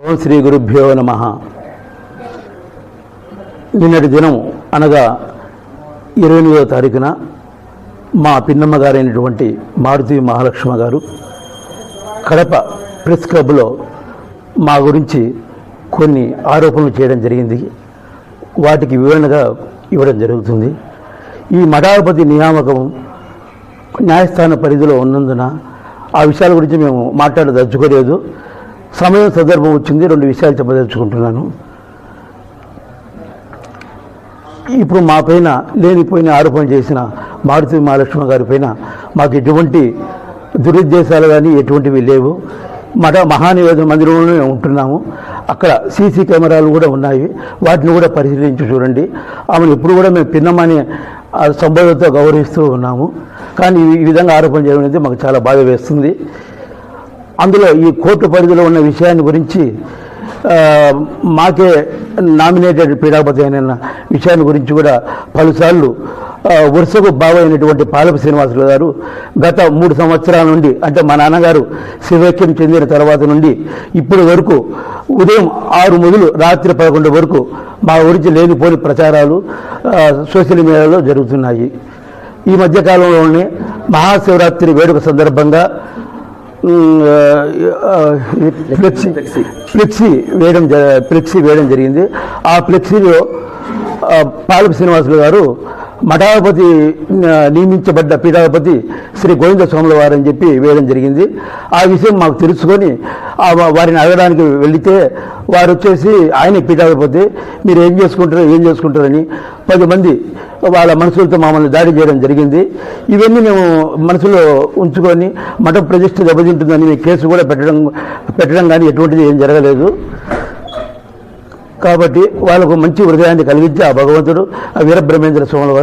ఓం శ్రీ గురుభ్యో నమ. నిన్నటి దినం అనగా ఇరవై ఎనిమిదవ తారీఖున మా పిన్నమ్మ గారైనటువంటి మారుతి మహాలక్ష్మ గారు కడప ప్రెస్ క్లబ్లో మా గురించి కొన్ని ఆరోపణలు చేయడం జరిగింది. వాటికి వివరణగా ఇవ్వడం జరుగుతుంది. ఈ మఠాధిపతి నియామకం న్యాయస్థాన పరిధిలో ఉన్నందున ఆ విషయాల గురించి మేము మాట్లాడదలుచుకోలేదు. సమయం సందర్భం వచ్చింది. రెండు విషయాలు చెప్పదలుచుకుంటున్నాను. ఇప్పుడు మా పైన లేనిపోయిన ఆరోపణ చేసిన మారుతి మహాలక్ష్మి గారి పైన మాకు ఎటువంటి దురుద్దేశాలు కానీ ఎటువంటివి లేవు. మఠ మహానివేదన మందిరంలోనే ఉంటున్నాము. అక్కడ సీసీ కెమెరాలు కూడా ఉన్నాయి. వాటిని కూడా పరిశీలించి చూడండి. ఆమెను ఎప్పుడు కూడా మేము పిన్నమని ఆ గౌరవిస్తూ ఉన్నాము. కానీ ఈ విధంగా ఆరోపణ చేయడం అనేది మాకు చాలా బాధ వేస్తుంది. అందులో ఈ కోర్టు పరిధిలో ఉన్న విషయాన్ని గురించి మాకే నామినేటెడ్ పీఠాపతి అయిన విషయాన్ని గురించి కూడా పలుసార్లు వరుసకు బావైనటువంటి పాలప శ్రీనివాసులు గారు గత మూడు సంవత్సరాల నుండి అంటే మా నాన్నగారు శివైక్యం చెందిన తర్వాత నుండి ఇప్పటి వరకు ఉదయం ఆరు మొదలు రాత్రి పదకొండు వరకు మా గురించి లేనిపోని ప్రచారాలు సోషల్ మీడియాలో జరుగుతున్నాయి. ఈ మధ్యకాలంలోనే మహాశివరాత్రి వేడుక సందర్భంగా ఫ్లెక్సీ ఫ్లెక్సీ వేయడం జ- ఫ్లెక్సీ వేయడం జరిగింది. ఆ ఫ్లెక్సీలో పాలపు శ్రీనివాసులు గారు మఠాధిపతి నియమించబడ్డ పీఠాధిపతి శ్రీ గోవింద స్వాముల వారు అని చెప్పి వేయడం జరిగింది. ఆ విషయం మాకు తెలుసుకొని వారిని అడగడానికి వెళితే వారు వచ్చేసి ఆయన పీఠాధిపతి మీరు ఏం చేసుకుంటారు ఏం చేసుకుంటారని పది మంది వాళ్ళ మనసులతో మమ్మల్ని దాడి చేయడం జరిగింది. ఇవన్నీ మేము మనసులో ఉంచుకొని మఠ ప్రతిష్ట దెబ్బతింటుందని కేసు కూడా పెట్టడం పెట్టడం కానీ ఎటువంటిది ఏం జరగలేదు. కాబట్టి వాళ్ళకు మంచి హృదయాన్ని కలిగించి ఆ భగవంతుడు ఆ వీరబ్రహ్మేంద్ర స్వామి వారు.